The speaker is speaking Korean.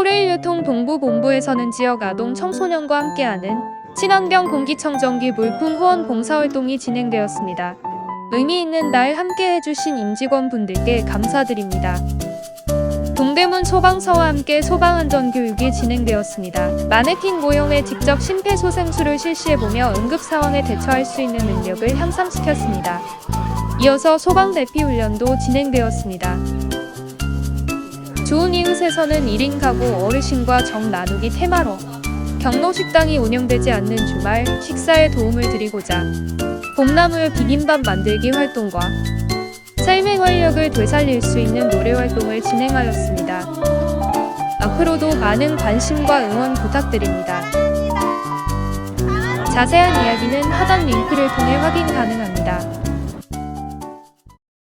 코레일 유통 동부본부에서는 지역 아동 청소년과 함께하는 친환경 공기청정기 물품 후원 봉사활동이 진행되었습니다. 의미 있는 날 함께 해주신 임직원분들께 감사드립니다. 동대문 소방서와 함께 소방안전교육이 진행되었습니다. 마네킹 모형에 직접 심폐소생술을 실시해보며 응급 상황에 대처할 수 있는 능력을 향상시켰습니다. 이어서 소방 대피 훈련도 진행되었습니다. 좋은 이웃에서는 1인 가구 어르신과 정 나누기 테마로 경로 식당이 운영되지 않는 주말 식사에 도움을 드리고자 봄나물 비빔밥 만들기 활동과 삶의 활력을 되살릴 수 있는 노래 활동을 진행하였습니다. 앞으로도 많은 관심과 응원 부탁드립니다. 자세한 이야기는 하단 링크를 통해 확인 가능합니다.